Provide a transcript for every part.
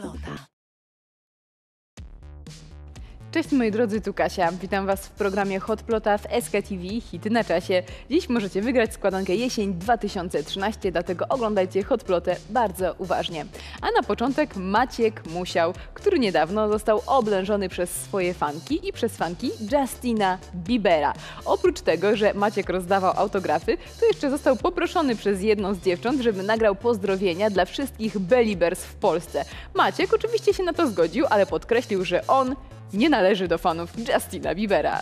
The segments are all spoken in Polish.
老大。Cześć moi drodzy, tu Kasia. Witam Was w programie Hotplota w SKTV Hity na czasie. Dziś możecie wygrać składankę jesień 2013, dlatego oglądajcie Hotplotę bardzo uważnie. A na początek Maciek Musiał, który niedawno został oblężony przez swoje fanki i przez fanki Justina Biebera. Oprócz tego, że Maciek rozdawał autografy, to jeszcze został poproszony przez jedną z dziewcząt, żeby nagrał pozdrowienia dla wszystkich Belibers w Polsce. Maciek oczywiście się na to zgodził, ale podkreślił, że on nie należy do fanów Justina Biebera.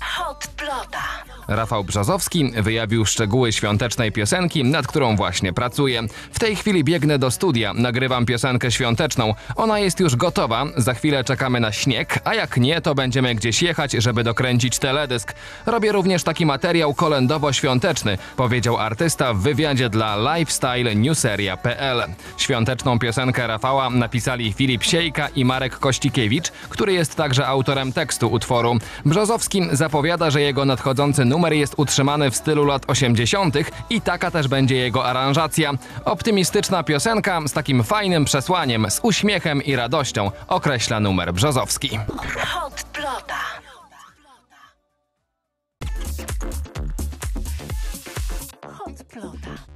Hotplota. Rafał Brzozowski wyjawił szczegóły świątecznej piosenki, nad którą właśnie pracuje. W tej chwili biegnę do studia, nagrywam piosenkę świąteczną. Ona jest już gotowa, za chwilę czekamy na śnieg, a jak nie, to będziemy gdzieś jechać, żeby dokręcić teledysk. Robię również taki materiał kolędowo-świąteczny, powiedział artysta w wywiadzie dla lifestylenewseria.pl. Świąteczną piosenkę Rafała napisali Filip Siejka i Marek Kościkiewicz, który jest także autorem tekstu utworu. Brzozowski zapowiada, że jego nadchodzący numer jest utrzymany w stylu lat 80. i taka też będzie jego aranżacja. Optymistyczna piosenka z takim fajnym przesłaniem, z uśmiechem i radością, określa numer Brzozowski. Hotplota. Hotplota.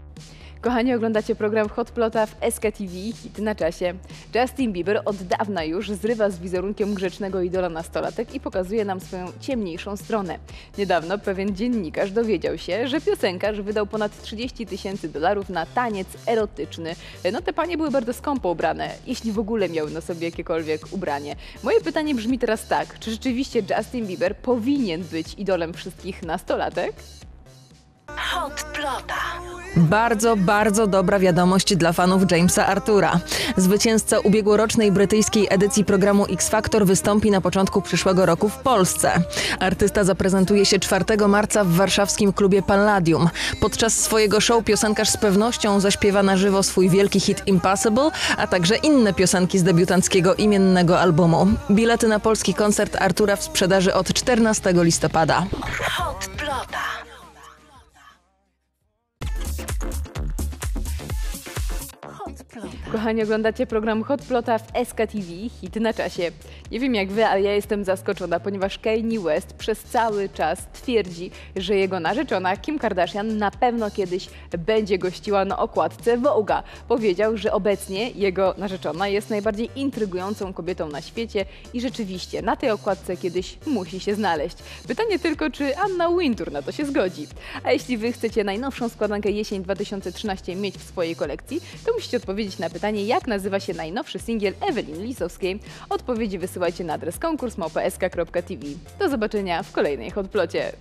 Kochani, oglądacie program Hotplota w SKTV Hity na czasie. Justin Bieber od dawna już zrywa z wizerunkiem grzecznego idola nastolatek i pokazuje nam swoją ciemniejszą stronę. Niedawno pewien dziennikarz dowiedział się, że piosenkarz wydał ponad 30 tysięcy dolarów na taniec erotyczny. No te panie były bardzo skąpo ubrane, jeśli w ogóle miały na sobie jakiekolwiek ubranie. Moje pytanie brzmi teraz tak, czy rzeczywiście Justin Bieber powinien być idolem wszystkich nastolatek? Hotplota. Bardzo, bardzo dobra wiadomość dla fanów Jamesa Artura. Zwycięzca ubiegłorocznej brytyjskiej edycji programu X Factor wystąpi na początku przyszłego roku w Polsce. Artysta zaprezentuje się 4 marca w warszawskim klubie Palladium. Podczas swojego show piosenkarz z pewnością zaśpiewa na żywo swój wielki hit Impossible, a także inne piosenki z debiutanckiego imiennego albumu. Bilety na polski koncert Artura w sprzedaży od 14 listopada. Hotplota. Kochani, oglądacie program Hotplota w SKTV, hit na czasie. Nie wiem jak wy, ale ja jestem zaskoczona, ponieważ Kanye West przez cały czas twierdzi, że jego narzeczona Kim Kardashian na pewno kiedyś będzie gościła na okładce Vogue'a. Powiedział, że obecnie jego narzeczona jest najbardziej intrygującą kobietą na świecie i rzeczywiście na tej okładce kiedyś musi się znaleźć. Pytanie tylko, czy Anna Wintour na to się zgodzi. A jeśli wy chcecie najnowszą składankę jesień 2013 mieć w swojej kolekcji, to musicie odpowiedzieć na pytanie, jak nazywa się najnowszy singiel Ewelin Lisowskiej. Odpowiedzi wysyłajcie na adres konkurs małpa.sk.tv. Do zobaczenia w kolejnej hotplocie.